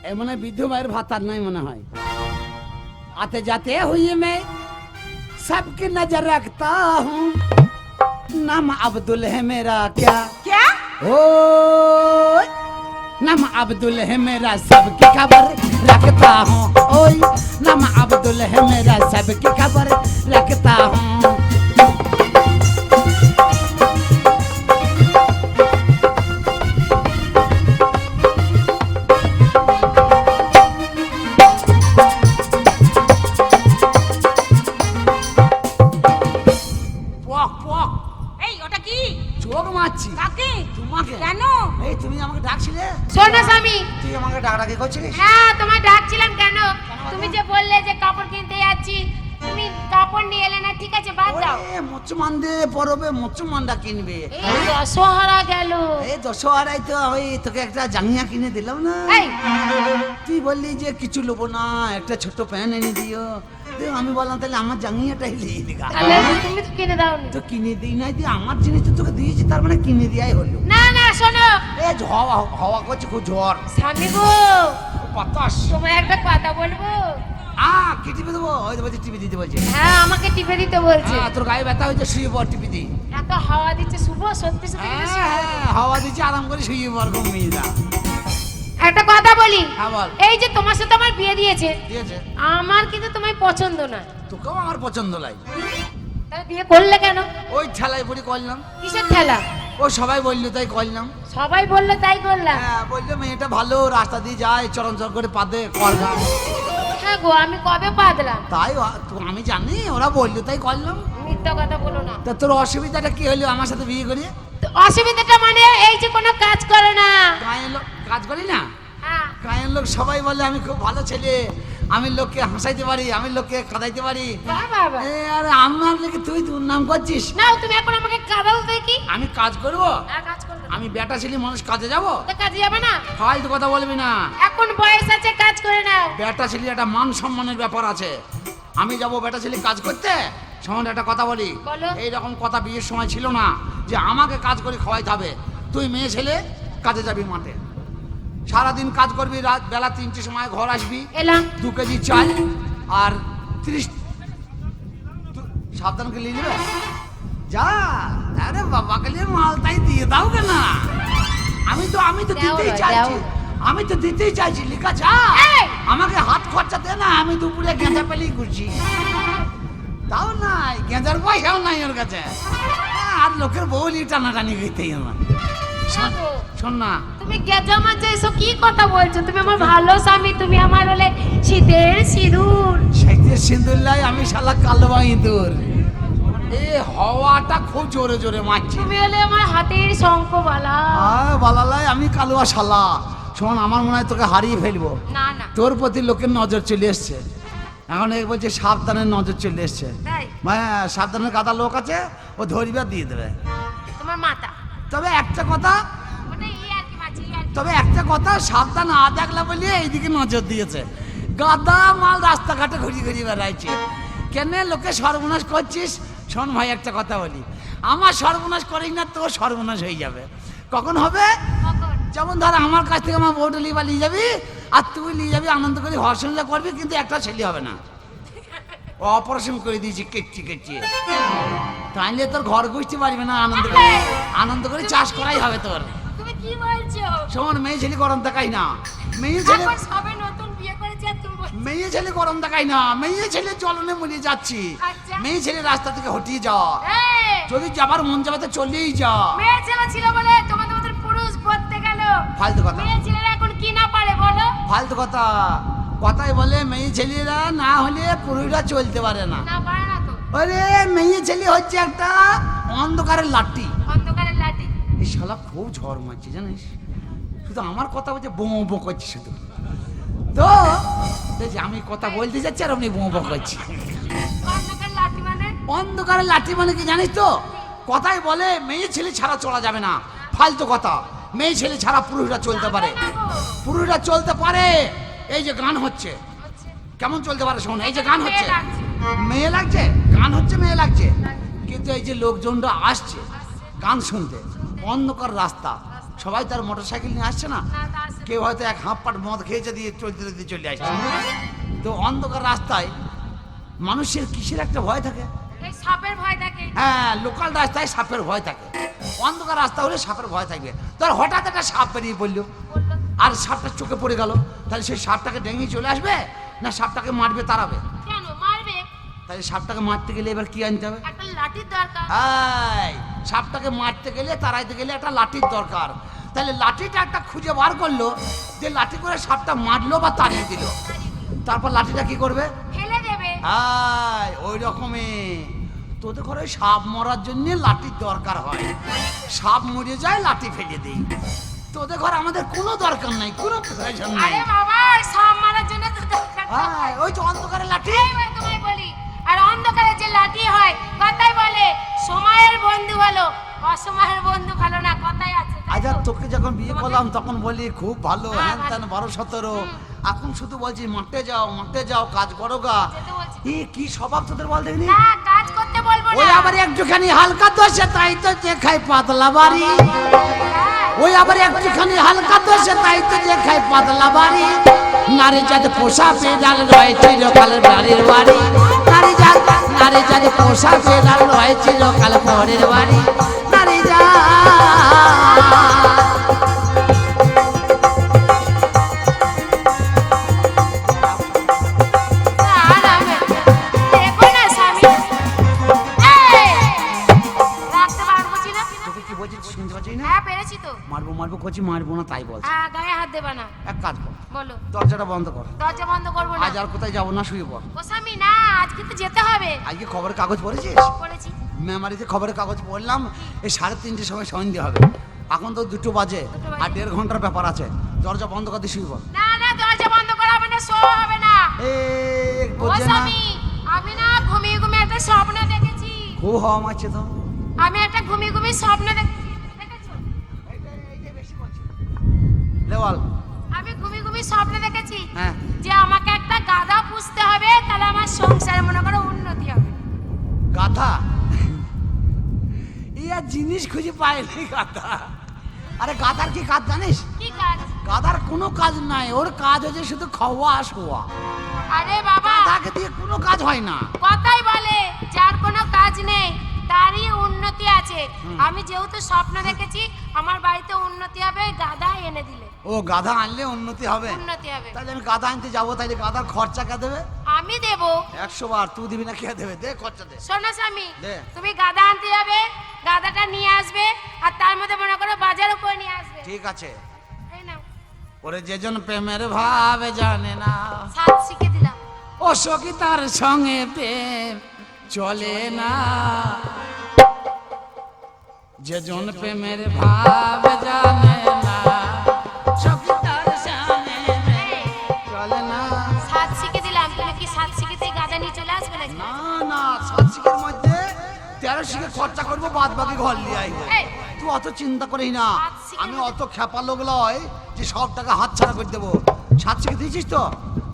এ মনে হয় বৃদ্ধ মায়ের ভাত আর নাই মনে হয় आते जाते हुए मैं सबकी नजर रखता हूँ नाम अब्दुल है मेरा क्या क्या ओ नाम अब्दुल है मेरा सबकी खबर रखता हूँ ओए नाम अब्दुल है मेरा सबकी खबर रखता हूँ ডাকাডাকি করছিস হ্যাঁ তোমায় ডাকছিলাম কেন? তুমি যে বললে যে কাপড় কিনতে যাচ্ছি তুমি কাপড় নিয়ে এলে না ঠিক আছে বাদ দাও। এ মুসলমান দে পরবে মুসলমানরা কিনবে। এই দশহারা গেল। এই দশহারাই তো ওই তোকে একটা জাঙ্গিয়া কিনে দিলাম না। তুই বললি যে কিছু লোবো না একটা ছোট প্যান্ট এনে দিও। তো আমি বললাম তাহলে আমার জাঙ্গিয়াটাই দিগা। তুমি তো কিনে দাও তো কিনে দিই নাই দিয়ে আমার জিনিস তো তোকে দিয়েছি তার মানে কিনে দিয়াই হলো। না না শোনো। এ হাওয়া হাওয়া করছে খুব ঝড় স্বামী গো। বাতাস তোমায় একটা কথা বলব? আ কি টিপে দেবো? ওই তো বলছে টিপে দিতে বলছে। হ্যাঁ আমাকে টিপে দিতে বলছে। হ্যাঁ, তোর গায়ে ব্যথা হয়েছে শুয়ে পর টিপে দি এত হাওয়া দিচ্ছে শুভ সত্যি সত্যি হ্যাঁ, হাওয়া দিচ্ছে আরাম করে শুয়ে পর ঘুমিয়ে যা। বলি হ্যাঁ বল। এই যে তোমার সাথে আমার বিয়ে দিয়েছে দিয়েছে। আমার কিন্তু তোমায় পছন্দ না। তোকেও আমার পছন্দ লাগে তাহলে বিয়ে করলে কেন? ওই ঠেলায় পড়ে করলাম কিসের ঠেলা? ও সবাই বলল তাই করলাম সবাই বলল তাই করলাম। হ্যাঁ বলল মেয়েটা ভালো রাস্তা দিয়ে যায় চরণ চর করে পাদে করগা হ্যাঁ গো আমি কবে পাদলাম? তাই তো আমি জানি ওরা বলল তাই করলাম মিথ্যা কথা বলো না। তা তোর অসুবিধাটা কি হলো আমার সাথে বিয়ে করে? অসুবিধাটা মানে এই যে কোনো কাজ করে না। কাজ করি না? গায়ের লোক সবাই বলে আমি খুব ভালো ছেলে। আমি লোককে হাসাইতে পারি আমি লোককে কাঁদাইতে পারি। আর আমার লেগে তুই দুর্নাম করছিস? না তুমি এখন আমাকে কাঁদাও দেখি। আমি কাজ করব? না। আমি বেটা ছেলে মানুষ কাজে যাব? তো কাজে যাবে না। ফালতু কথা বলবি না। এখন বয়স আছে কাজ করে নাও। বেটা ছেলে একটা মান সম্মানের ব্যাপার আছে। আমি যাব বেটা ছেলে কাজ করতে? সঙ্গে একটা কথা বলি। বলো। এই রকম কথা বিয়ের সময় ছিল না যে আমাকে কাজ করে খাওয়াইতে হবে। তুই মেয়ে ছেলে কাজে যাবি মাঠে। সারাদিন কাজ করবি রাত বেলা তিনটে সময় ঘর আসবি এলাম। দু কেজি চাল আর ত্রিশ তু- সাবধান করে নিয়ে নেবে যা আরে বাবাকে নিয়ে মালটাই দিয়ে দাও কেন। আমি তো আমি তো দিতেই চাইছি। আমি তো দিতেই চাইছি লিখা যা। আমাকে হাত খরচা দে না আমি দুপুরে গেঁজা পেলেই ঘুরছি তাও নাই গেঁজার পয়সাও নাই ওর কাছে। আর লোকের বউ বউলি টানাটানি হইতেই আমার শোন- না। তুমি কি কথা বলছো? তুমি আমার ভালো স্বামী তুমি আমার হলে শীতের সিঁদুর। সেইতে সিন্দুল্লাই আমি শালা ইঁদুর। এ হাওয়াটা খুব জোরে জোরে মারছে। তুমি হলে আমার হাতের শঙ্খ বালা বালালাই আমি কালুয়া শালা। শোন আমার মনে হয় তোকে হারিয়ে ফেলব। না না। তোর প্রতি লোকের নজর চলে এসছে। এখন এই বলছে সাবধানের নজর চলে এসছে। হ্যাঁ সাবধানের কাদা লোক আছে ও ধরবে দিয়ে দেবে। তোমার মাতা। তবে একটা কথা। তবে একটা কথা সাবধান না দেখলা বলে এইদিকে নজর দিয়েছে। গাদা মাল রাস্তাঘাটে ঘুরিয়ে ঘুরিয়ে বেড়াইছে। কেন লোকে সর্বনাশ করছিস? শোন ভাই একটা কথা বলি। আমার সর্বনাশ করিস না তোর সর্বনাশ হয়ে যাবে। কখন হবে? যেমন ধর আমার কাছ থেকে আমার বউটা লিবা নিয়ে যাবি আর তুই নিয়ে যাবি আনন্দ করে হর্ষণটা করবি কিন্তু একটা ছেলে হবে না। অপারেশন করে দিয়েছি কেটছি কেটছি তাইলে তোর ঘর বুঝতে পারবি না আনন্দ করে। আনন্দ করে চাষ করাই হবে তোর। তুমি কি বলছো? সমান মেয়ে ছেলে গরম দেখাই না। মেয়ে ছেলে সবে নতুন বিয়ে করেছে তুমি মেয়ে ছেলে গরম দেখাই না। মেয়ে ছেলে চলনে মরিয়ে যাচ্ছি। আচ্ছা। মেয়ে ছেলে রাস্তা থেকে হটিয়ে এই, যদি যাবার মন যাবে তো চলেই যা। মেয়ে ছেলে ছিল বলে তোমাদের মতন পুরুষ পড়তে গেল ফালতু কথা। মেয়ে ছেলেরা এখন কি না পারে বলো? ফালতু কথা। কথাই বলে মেয়ে ছেলেরা না হলে পুরুষরা চলতে পারে না। না পারে না আরে মেয়ে ছেলে হচ্ছে একটা অন্ধকারের লাঠি। অন্ধকারের লাঠি। এই শালা খুব ঝড় মারছে জানিস? শুধু আমার কথা বলছে বোঁ বো করছে শুধু। তো আমি কথা বলতে যাচ্ছি আর আপনি বোঁ বো করছি। মানে? অন্ধকারের লাঠি মানে কি জানিস তো? কথাই বলে মেয়ে ছেলে ছাড়া চলা যাবে না। ফালতু কথা। মেয়ে ছেলে ছাড়া পুরুষরা চলতে পারে। পুরুষরা চলতে পারে। এই যে গান হচ্ছে। কেমন চলতে পারে শোন এই যে গান হচ্ছে। মেয়ে লাগছে? গান হচ্ছে মেয়ে লাগছে। কিন্তু এই যে লোকজনরা আসছে গান শুনতে অন্ধকার রাস্তা। সবাই তার মোটর সাইকেল নিয়ে আসছে না। কেউ হয়তো এক হাফ পাট মদ খেয়েছে দিয়ে চলতে চলতে চলে আসছে। তো অন্ধকার রাস্তায় মানুষের কিসের একটা ভয় থাকে? এই সাপের ভয় থাকে। হ্যাঁ লোকাল রাস্তায় সাপের ভয় থাকে। অন্ধকার রাস্তা হলে সাপের ভয় থাকবে। তোর হঠাৎ একটা সাপ বেরিয়ে পড়ল। আর সাপটা চোখে পড়ে গেল। তাহলে সেই সাপটাকে ডেঙিয়ে চলে আসবে? না সাপটাকে মারবে তাড়াবে? তাহলে সাপটাকে মারতে গেলে এবার কি আনতে হবে? একটা লাঠির দরকার। এই, সাপটাকে মারতে গেলে তাড়াইতে গেলে একটা লাঠির দরকার। তাহলে লাঠিটা একটা খুঁজে বার করল যে লাঠি করে সাপটা মারলো বা তাড়িয়ে দিল। তারপর লাঠিটা কি করবে? ফেলে দেবে। আয় ওই রকমই। তোদের ঘরে সাপ মরার জন্য লাঠির দরকার হয়। সাপ মরে যায় লাঠি ফেলে দিই। তোদের ঘরে আমাদের কোনো দরকার নাই কোনো প্রয়োজন নাই। আরে বাবা সাপ মারার জন্য তো দরকার। ওই তো অন্ধকারে লাঠি। আর অন্ধকারে যে লাঠি হয় কথাই বলে সময়ের বন্ধু ভালো অসময়ের বন্ধু ভালো না কথাই আছে তাই আজ তো? তোকে যখন বিয়ে করলাম তখন বলি খুব ভালো হ্যাঁ, হ্যান বারো সতেরো। এখন শুধু বলছি মাঠে যাও মাঠে যাও কাজ করো গা। এ কি স্বভাব তোদের বল দেখিনি না কাজ করতে বলব ওই আবার একটুখানি হালকা দোষে তাই তো দেখাই পাতলা বাড়ি। হ্যাঁ, ওই আবার একটুখানি হালকা দোষে তাই তো দেখাই পাতলা বাড়ি। নারী জাত পোষা পেদাল রয় চিরকাল নারীর বাড়ি। নারী জাত নারী জাত পোষা পেদাল রয় চিরকাল পরের বাড়ি। শুনতে পাচ্ছিস না? হ্যাঁ পেরেছি তো। মারবো মারবো করছি মারবো না তাই বলছি। হ্যাঁ গায়ে হাত দেবা না। এক কাজ কর। বলো। দরজাটা বন্ধ কর। দরজা বন্ধ করব না। আজ আর কোথায় যাব না শুয়ে পড়। ও না আজকে তো যেতে হবে। আজকে খবরের কাগজ পড়েছিস? পড়েছি। মেমারিতে খবরের কাগজ পড়লাম এই সাড়ে তিনটের সময় সন্ধে হবে। এখন তো দুটো বাজে আর দেড় ঘণ্টার ব্যাপার আছে। দরজা বন্ধ করে দিয়ে শুয়ে পড়। না না দরজা বন্ধ করা হবে না শো হবে না। ও না। আমি না ঘুমিয়ে ঘুমিয়ে একটা স্বপ্ন দেখেছি। খুব হওয়া মারছে তো। আমি একটা ঘুমিয়ে ঘুমিয়ে স্বপ্ন দেখেছ আমি ঘুমিয়ে ঘুমিয়ে স্বপ্ন দেখেছি হ্যাঁ। যে আমাকে একটা গাধা পুষতে হবে তাহলে আমার সংসারে মনে করো উন্নতি হবে। গাধা? ইয়া জিনিস খুঁজে পায়নি গাধা। আরে গাধার কি কাজ জানিস? কি কাজ? গাধার কোনো কাজ নাই ওর কাজ হচ্ছে শুধু খাওয়া শোয়া। আরে বাবা! গাধাকে দিয়ে কোনো কাজ হয় না। কথাই বলে যার কোনো কাজ নেই তারই উন্নতি আছে। আমি যেহেতু স্বপ্ন দেখেছি আমার বাড়িতে উন্নতি হবে গাধা এনে দিলে। ও গাধা আনলে উন্নতি হবে। উন্নতি হবে। তাহলে আমি গাধা আনতে যাব তাহলে গাধার খরচা কে দেবে? আমি দেব। একশো বার তুই দিবি না কে দেবে? দে খরচা দে। শোনো স্বামী তুমি গাধা আনতে যাবে গাধাটা নিয়ে আসবে আর তার মধ্যে মনে করে নিয়ে আসবে। ঠিক আছে। ওরে যেজন প্রেমের ভাবে জানে না। সাত শিখে দিলাম। ও সখী তার সঙ্গে প্রেম চলে না। যেজন প্রেমের ভাব জানে না। শিখে খরচা করব বাদ বাকি ঘর নিয়ে আইবো তুই অত চিন্তা করিস না। আমি অত খেপা লোক লয় যে সব টাকা হাত ছাড়া করে দেবো। সাত শিখে দিয়েছিস তো?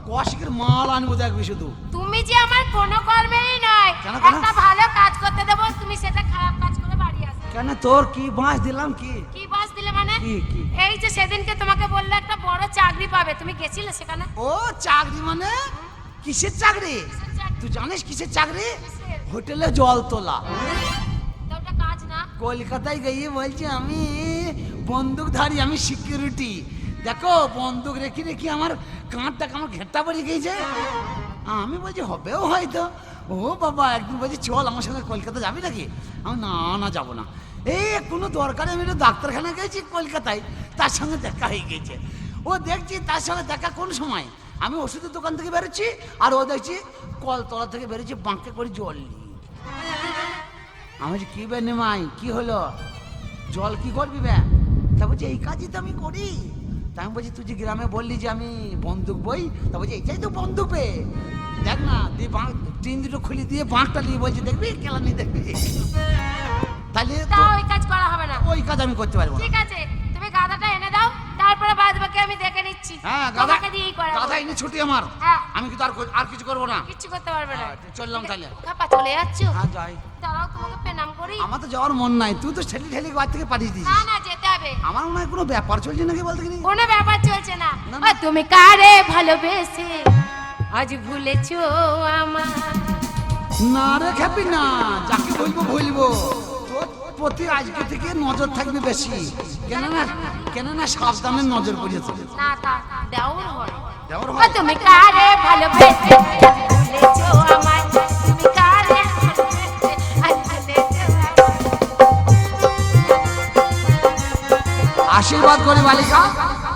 কশিকের মাল আনব দেখবি শুধু। তুমি যে আমার কোনো কর্মেই নয়? একটা ভালো কাজ করতে দেবো তুমি সেটা খারাপ কাজ করে বাড়ি আসবে। কেন তোর কি বাঁশ দিলাম কি? কি বাস দিলে মানে? কি, কি? এই যে সেদিনকে তোমাকে বললে একটা বড় চাকরি পাবে। তুমি গেছিলে সেখানে? ও চাকরি মানে? কিসের চাকরি? তুই জানিস কিসের চাকরি? হোটেলে জল তোলা। তো কাজ না। কলকাতায় গিয়ে বলছি আমি বন্দুকধারী আমি সিকিউরিটি দেখো বন্দুক রেখে রেখে আমার কাঁধটাকে আমার ঘেরটা পড়ে গিয়েছে। আমি বলছি হবেও হয়তো। ও বাবা একদিন বলছি চল আমার সঙ্গে কলকাতা যাবি নাকি? আমি না না যাব না। এই কোনো দরকারে আমি একটু ডাক্তারখানা গেছি কলকাতায়। তার সঙ্গে দেখা হয়ে গেছে ও দেখছি তার সঙ্গে দেখা কোন সময়? আমি ওষুধের দোকান থেকে বেরোচ্ছি আর ও দেখছি কলতলা থেকে বেরোচ্ছি বাঁকে করে জল নিয়ে। আমি বলছি, কি বে নেমাই কি হলো? জল কি করবি বে? তা বলছি এই কাজই তো আমি করি। তা আমি বলছি তুই যে গ্রামে বললি যে আমি বন্দুক বই? তা বলছি এইটাই তো বন্দুক। বে দেখ না দিয়ে বাঁক টিন দুটো খুলে দিয়ে বাঁকটা নিয়ে বলছি দেখবি কেলানি দেখবি? তাহলে ওই কাজ করা হবে না। ওই কাজ আমি করতে পারব ঠিক আছে তুমি গাধাটা এনে দাও তারপরে বাদ বাকি আমি দেখে নিচ্ছি। হ্যাঁ গাধা তোমাকে দিয়েই করাবো। গাধা এনে ছুটি আমার। হ্যাঁ। আমি কিন্তু আর আর কিছু করব না। কিছু করতে পারবে না। হ্যাঁ, চললাম তাহলে। খাপা চলে যাচ্ছ? হ্যাঁ যাই। দাঁড়াও তোমাকে প্রণাম করি। আমার তো যাওয়ার মন নাই। তুই তো ছেলে ঠেলি বাড়ি থেকে পাঠিয়ে দিস না না যেতে হবে। আমার মনে হয় কোনো ব্যাপার চলছে নাকি বলতে গেলে? কোনো ব্যাপার চলছে না। তুমি কারে ভালোবেসে আজ ভুলেছো আমার না রে খেপি না। যাকে বলব বলব প্রতি আজকে থেকে নজর থাকবে বেশি। কেননা কেননা সাবধানে নজর পড়েছে। না তা দেওর তুমি কারে ভালোবেসে আমার আশীর্বাদ করে বালিকা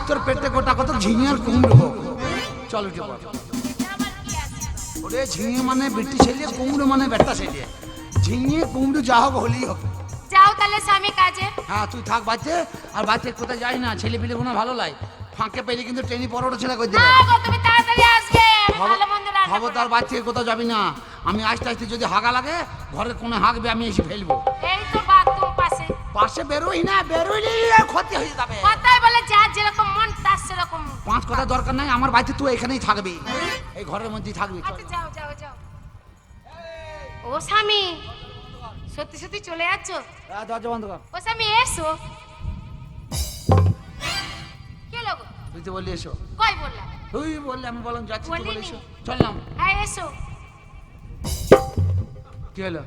তোর পেটে গোটা কত ঝিঙে আর কুমড়ো হোক। চল উঠে ওরে ঝিঙে মানে বেটি ছেলে কুমড়ো মানে বেটা ছেলে। ঝিঙে কুমড়ো যা হোক হলেই হবে হ্যাঁ তুই থাক বাচ্চে। আর বাচ্চা কোথায় যাই না? ছেলে পিলে কোনো ভালো লাগে ফাঁকে পেলে কিন্তু ট্রেনে পরোটা ছেলে করে দেবে তুমি তাড়াতাড়ি আসবে। খবরদার বাচ্চা কোথাও যাবি না। আমি আস্তে আস্তে যদি হাগা লাগে ঘরের কোনো হাঁকবে আমি এসে ফেলব। এই তো বাথরুম পাশে। পাশে বেরোই না বেরোইলে ক্ষতি হয়ে যাবে। কথাই বলে যার যেরকম মন তার সেরকম। পাঁচ কথা দরকার নাই আমার বাড়িতে তুই এখানেই থাকবি। এই ঘরের মধ্যেই থাকবি। আচ্ছা যাও যাও যাও। ও স্বামী সত্যি সত্যি চলে যাচ্ছ? দরজা বন্ধ কর। ও স্বামী এসো। কে লোক তুই তো বললি এসো। কই বললাম তুই বললি আমি বললাম যাচ্ছি তুই বলে এসো। চললাম হ্যাঁ এসো। কি হলো?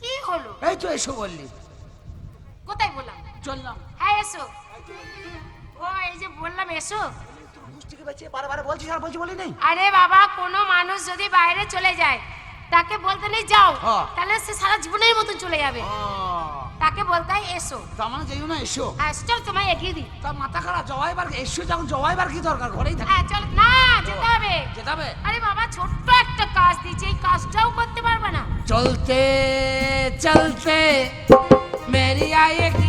কি হলো? এই তো এসো বললি। কোথায় বললাম? চললাম হ্যাঁ এসো। ও এই যে বললাম এসো। বারবার বলছিস আর বলছি বলি নেই আরে বাবা কোনো মানুষ যদি বাইরে চলে যায় তাকে বলতে নেই যাও। তাহলে সে সারা জীবনের মতন চলে যাবে। তাকে বলতে এসো। তার মানে যেও না এসো। হ্যাঁ চল তোমায় এগিয়ে দিই। তার মাথা খারাপ জবাই জবাইবার এসো যখন জবাইবার কি দরকার? ঘরেই থাকে। হ্যাঁ চল। না যেতে হবে। যেতে হবে? আরে বাবা ছোট্ট একটা কাজ দিয়েছে এই কাজটাও করতে পারবে না। চলতে চলতে মেরি আয়েগি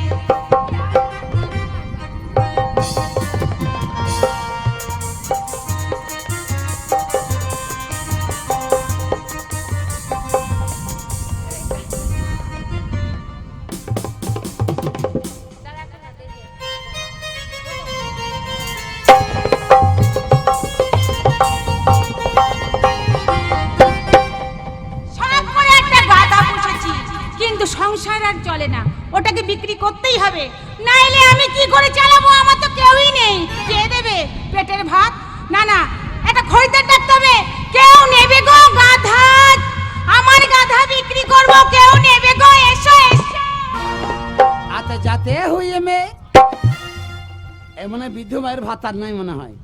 বৃদ্ধ মায়ের ভাত আর নাই মনে হয়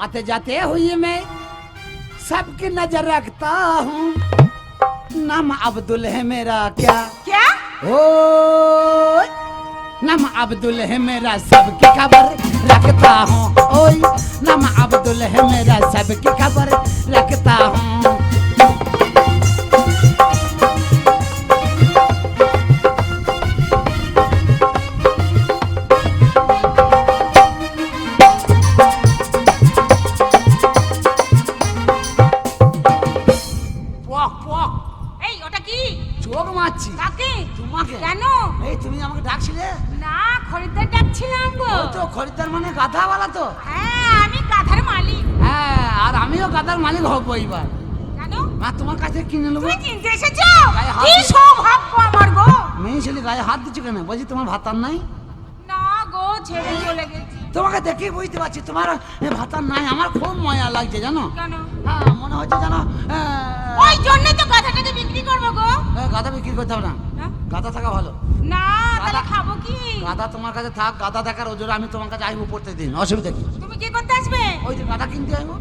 आते जाते हुए मैं सबकी नजर रखता हूँ नाम अब्दुल है मेरा क्या क्या ओ नाम अब्दुल है मेरा सबकी खबर रखता हूँ ओए नाम अब्दुल है मेरा सबकी खबर रखता हूँ এইবার। মা তোমার কাছে কিনে নেব? এসেছ? কি সৌভাগ্য আমার গো? মেয়ে ছেলে গায়ে হাত দিচ্ছ কেন? বলছি তোমার ভাতার নাই? না গো ছেড়ে চলে গেছি। তোমাকে দেখে বুঝতে পারছি তোমার ভাতার নাই। আমার খুব মজা লাগছে জানো? হ্যাঁ মনে হচ্ছে জানো ওই জন্য তো গাধাটাকে বিক্রি করব গো। গাধা বিক্রি করতে হবে না। হ্যাঁ? গাধা থাকা ভালো। না তাহলে খাব কি? গাধা তোমার কাছে থাক গাধা দেখার ওজোরে আমি তোমার কাছে আসব প্রত্যেকদিন। অসুবিধা কি? তুমি কি করতে আসবে? ওই যে গাধা কিনতে আসব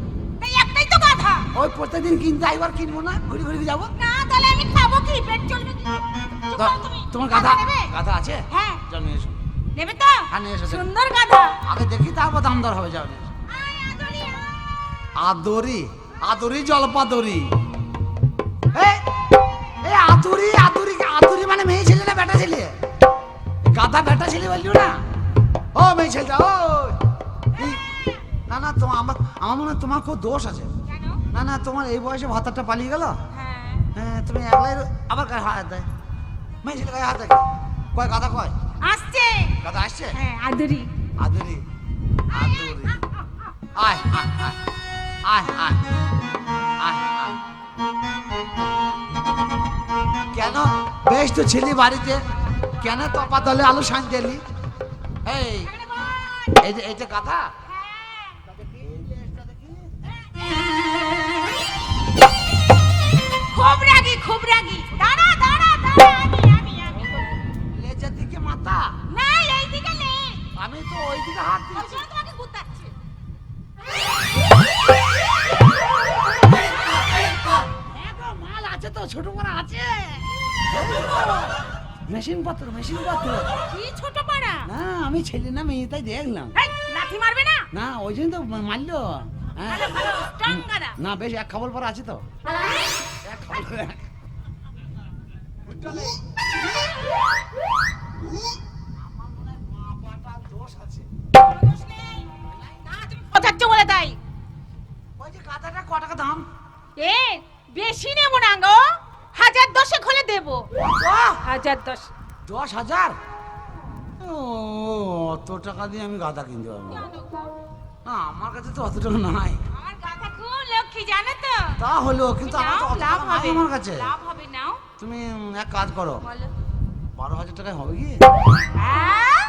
এই একটাই তো গাধা ওই প্রত্যেকদিন কিনতে আইবার কিনবো না? ঘুরি ঘুরি যাব? না তাহলে আমি খাব কি? পেট চলবে কি? তোমার গাধা? গাধা আছে? হ্যাঁ। জন্মে এসো। নেবে তো? হ্যাঁ, নিয়ে এসো, সুন্দর গাধা। আগে দেখি তারপর দাম দর হবে যাও আদরি আদরি? জলপাদরি। এই আদুরি আদুরি আদুরি মানে মেয়ে ছেলে না বেটা ছেলে? গাধা বেটা ছেলে বললি না? ও মেয়ে ছেলেটা ও না না তোমার আমার আমার মনে হয় তোমার খুব দোষ আছে। না না তোমার এই বয়সে ভাতারটা পালিয়ে গেল? হ্যাঁ। হ্যাঁ তুমি একলাই আবার গায়ে হাত দেয়? মেয়ে ছেলে গায়ে হাত দেয় কয় গাধা কয়? আসছে। গাধা আসছে? হ্যাঁ আদরি। আদুরি। আদুরি। আয় আয় আয়। আয় আয়। আয় আয়। কেন? বেশ তো ছিলি বাড়িতে। কেন তপা দলে আলু সাঁজ দিলি? এই এই যে এই যে গাধা। খুব রাগি খুব রাগি দাঁড়া দাঁড়া দাঁড়া আমি আমি লেজের দিকে মাথা? না এই দিকে নেই আমি তো ওই দিকে হাত দিয়েছি তোমাকে গুতাচ্ছে। মাল আছে তো ছোট বড় আছে। মেশিন পত্র মেশিন পত্র। কি ছোট পাড়া? না আমি ছেলে না মেয়ে তাই দেখলাম। মারবে না? না ওই জন্য তো মারলো। হ্যাঁ। না বেশ এক খবর পর আছে তো। বলে তাই ওই যে গাধাটা ক টাকা দাম এ বেশি নেব না গো। হাজার দশে খোলে দেবো! হাজার দশ দশ হাজার? ও অত টাকা দিয়ে আমি গাধা কিনতে পারব না। আমার কাছে তো অত টাকা নাই। খুব লক্ষ্মী জানো তো? তা হলো কিন্তু আমার তো লাভ হবে আমার কাছে। লাভ হবে নাও। তুমি এক কাজ করো। বলো। বারো হাজার টাকায় হবে কি? হ্যাঁ?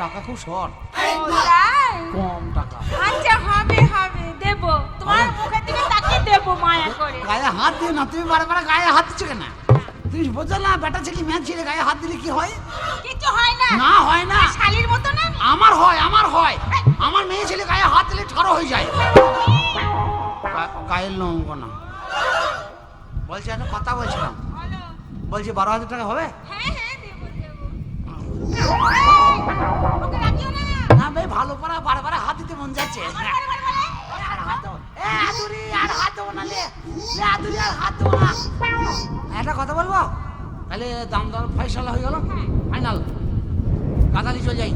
টাকা খুব শর্ট। কম টাকা। আচ্ছা হবে হবে দেব। তোমার মুখের দিকে তাকিয়ে দেব মায়া করে। গায়ে হাত দিয়ে না তুমি বারে বারে গায়ে হাত দিচ্ছ কেন? তুমি বোঝো না বেটা ছেলে মেয়ে ছেলে গায়ে হাত দিলে কি হয়? কিছু হয় না। না হয় না। শালির মতো না আমার হয় আমার হয়। আমার মেয়ে ছেলে গায়ে হাত দিলে ঠাড়ো হয়ে যায়। গায়ের লঙ্গ না বলছি একটা কথা বলছিলাম। বলছি বারো হাজার টাকা হবে? হ্যাঁ হ্যাঁ না ভাই ভালো পারা বারে বারে হাত দিতে মন যাচ্ছে। একটা কথা বলব? তাহলে দাম দর ফয়সালা হয়ে গেল। ফাইনাল। কাদালি চলে যাই।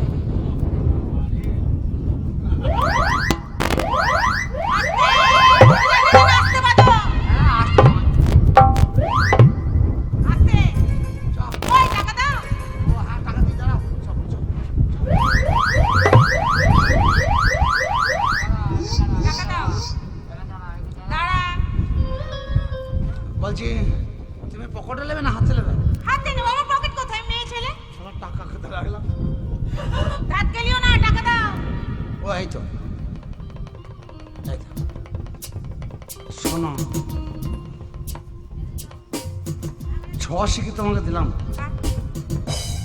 তোমাকে দিলাম।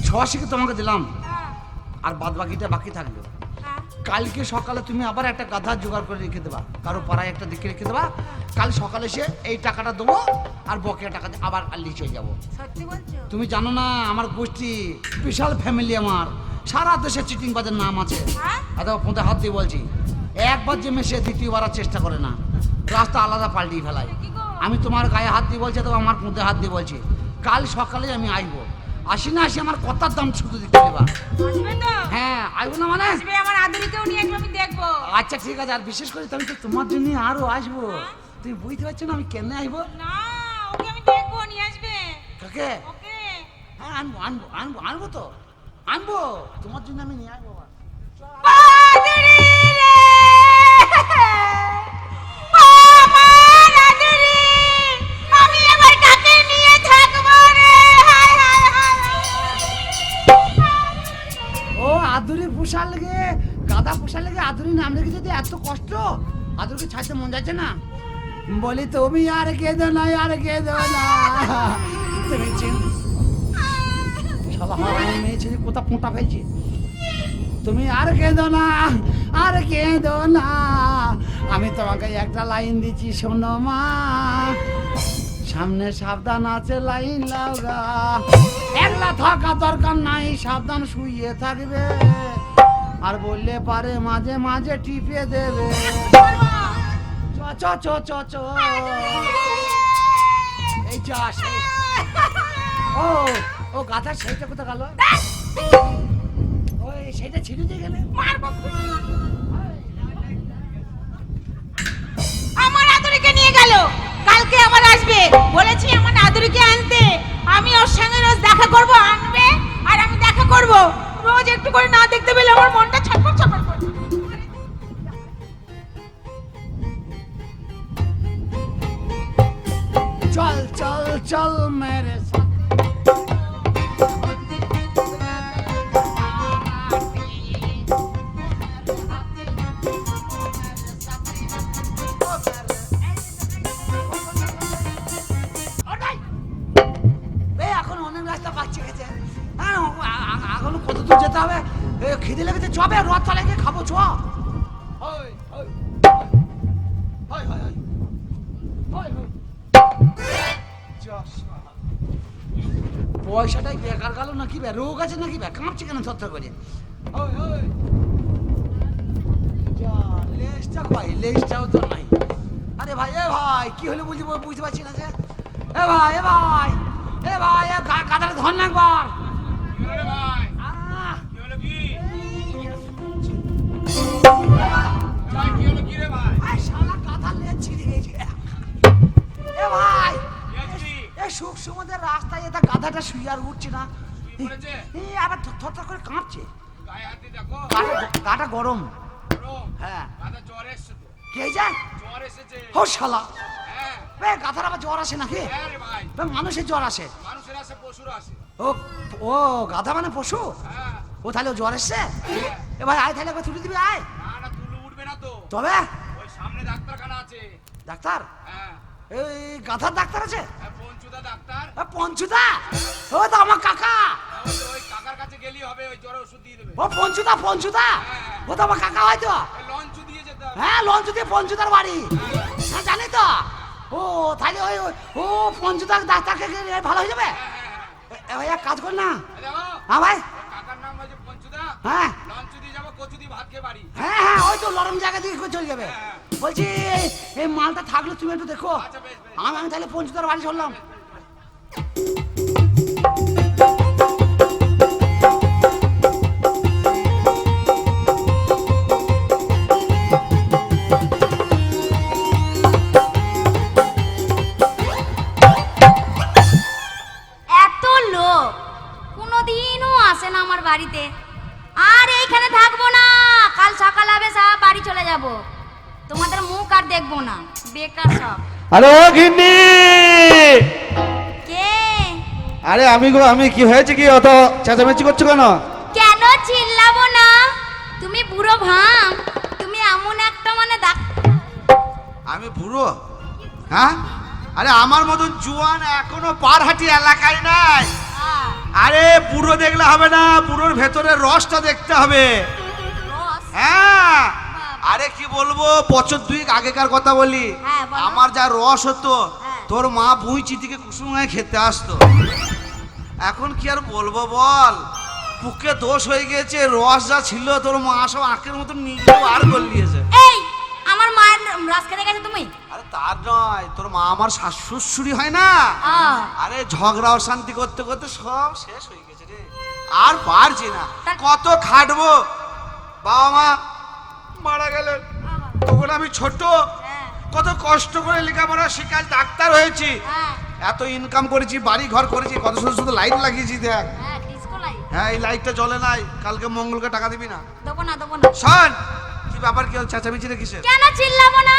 ছ শিখে তোমাকে দিলাম। হ্যাঁ, আর বাদ বাকিটা বাকি থাকবে হ্যাঁ। কালকে সকালে তুমি আবার একটা গাধা জোগাড় করে রেখে দেবা। কারও পাড়ায় একটা দিকে রেখে দেবা। কাল সকালে এসে এই টাকাটা দেবো আর বকেয়া টাকা আবার আল্লি চলে যাব। তুমি জানো না আমার গোষ্ঠী বিশাল ফ্যামিলি আমার। সারা দেশে চিটিং বাজের নাম আছে। হ্যাঁ? আদা পোঁতে হাত দিয়ে বলছি। একবার যে মেশে দ্বিতীয়বার আর চেষ্টা করে না। রাস্তা আলাদা পাল্টিয়ে ফেলায়। আমি তোমার গায়ে হাত দিয়ে বলছি তো আমার পোঁতে হাত দিয়ে বলছি। কাল সকালে আমি আসব আসি না আসি আমার কথার দাম শুধু দিতে দেবা হ্যাঁ আসব না মানে? আসবে আমার আদুরিকেও নিয়ে আসবে আমি দেখব। আচ্ছা ঠিক আছে আর বিশেষ করে আমি তো তোমার জন্য আরও আসব। তুমি বুঝতে পারছ না আমি কেন আসব না ওকে আমি দেখব নিয়ে আসবে। কাকে? ওকে। হ্যাঁ আনব আনব আনব আনব তো। আনব তোমার জন্য আমি নিয়ে আসব। আবার। পোষার লেগে গাদা পোষার লেগে আদুরি নাম রেখে যদি এত কষ্ট? আদুরকে ছাড়তে মন যাচ্ছে না? বলি, তুমি আর কেঁদো না, আর কেঁদো না। তুমি শালা হারামি মেয়ে ছেলে কোথা ফোঁটা ফেলছে? তুমি আর কেঁদো না, আর কেঁদো না। আমি তোমাকে একটা লাইন দিচ্ছি, শোনো মা। সামনে সাবধান আছে, লাইন লাগা একলা থাকা দরকার নাই, সাবধান শুয়ে থাকবে। আর বললে পারে মাঝে মাঝে টিপে দেবে। চ চ চ চ চ। এই চ ও ও গাধার সেইটা কোথা গেল? ওই, সেইটা ছিঁড়ে দিয়ে গেলে? আমার আদুরিকে নিয়ে গেল। কালকে আবার আসবে। বলেছি আমার নাদুরিকে আনতে। আমি ওর সঙ্গে রোজ দেখা করব, আনবে আর আমি দেখা করব। রোজ একটু করে না দেখতে পেলে আমার মনটা ছটফট ছটফট করে চল চল চল মেরে সাথে। কাঁপছে থরথর করে? লেজটা ভাই লেজটাও তো নাই। আরে ভাই এ ভাই কি হলো বুঝতে বুঝতে পারছি না যে? এ ভাই এ ভাই এ ভাই এ ধর না একবার। সুখ সমুদ্রের রাস্তায় এটা গাধাটা শুয়ে আর উঠছে না। এই আবার থর থর করে কাঁপছে। গাটা- গাটা গরম। হ্যাঁ। কে যায় শালা। গাধার আবার জ্বর আসে নাকি? বে মানুষের জ্বর আসে। ও ও গাধা মানে পশু? ও তাহলে জ্বর এসছে? এ ভাই আয় তাহলে একবার ছুটি দিবি আয়। তবে? সামনে ডাক্তারখানা আছে। ডাক্তার? হ্যাঁ। এই গাধার ডাক্তার আছে? হ্যাঁ, পঞ্চুদা ডাক্তার। পঞ্চুদা? ও পঞ্চুদা পঞ্চুদা। ও তো আমার কাকা যেতে হবে হ্যাঁ লঞ্চ দিয়ে পঞ্চুদার বাড়ি। হ্যাঁ জানি তো। ও তাহলে ওই ও পঞ্চুদার ডাক্তারকে ভালো হয়ে যাবে? এক কাজ কর না। হ্যাঁ ভাই। হ্যাঁ। হ্যাঁ হ্যাঁ ওই তো নরম জায়গা দিয়ে চলে যাবে। বলছি এই- মালটা থাকলে তুমি একটু দেখো। আচ্ছা আমি আমি তাহলে পঞ্চুদার বাড়ি চললাম না আমার বাড়িতে। আর এইখানে থাকব না। কাল সকাল হবে সব বাড়ি চলে যাব। তোমাদের মুখ আর দেখব না। বেকার সব। আরে ও ঘিন্নি কে? আরে আমি গো আমি কি হয়েছে কি? অত চেঁচামেচি করছ কেন? কেন চিল্লাবো না? তুমি বুড়ো ভাম তুমি এমন একটা মানে ডাক আমি বুড়ো? হ্যাঁ? আরে আমার মতন জুয়ান এখনও পার পারহাটি এলাকায় নাই। আরে বুড়ো দেখলে হবে না বুড়োর ভেতরে রসটা দেখতে হবে। হ্যাঁ। আরে কি বলব বছর দুই আগেকার কথা বলি। হ্যাঁ, আমার যা রস হতো হ্যাঁ। তোর মা বুঁইচি কুসুম কুসুমায় খেতে আসতো। এখন কি আর বলব বল? বুকে দোষ হয়ে গেছে রস যা ছিল তোর মা সব আঁকের মতন নিজেও আর করে নিয়েছে। এই আমার মায়ের রস খেতে গেছো তুমি? তার নয় তোর মা আমার শাশুড়ি হয় না? আরে ঝগড়া অশান্তি করতে করতে সব শেষ হয়ে গেছে রে। আর পারছি না। কত খাটবো? বাবা মা মারা গেলেন। তখন আমি ছোট। হ্যাঁ, কত কষ্ট করে লেখাপড়া শিখাল ডাক্তার হয়েছি। হ্যাঁ, এত ইনকাম করেছি বাড়ি ঘর করেছি কত শুধু শুধু লাইট লাগিয়েছি দেখ। হ্যাঁ, হ্যাঁ এই লাইটটা জ্বলে নাই কালকে মঙ্গলকে টাকা দিবি না। দেবো না দেবো না। শোন কি ব্যাপার কি হচ্ছে চেঁচামেচি কিসের কেন চিল্লাবো না?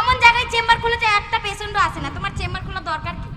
এমন জায়গায় চেম্বার খুলেছে, একটা পেশেন্টও আসে না। তোমার চেম্বার খোলা দরকার কি?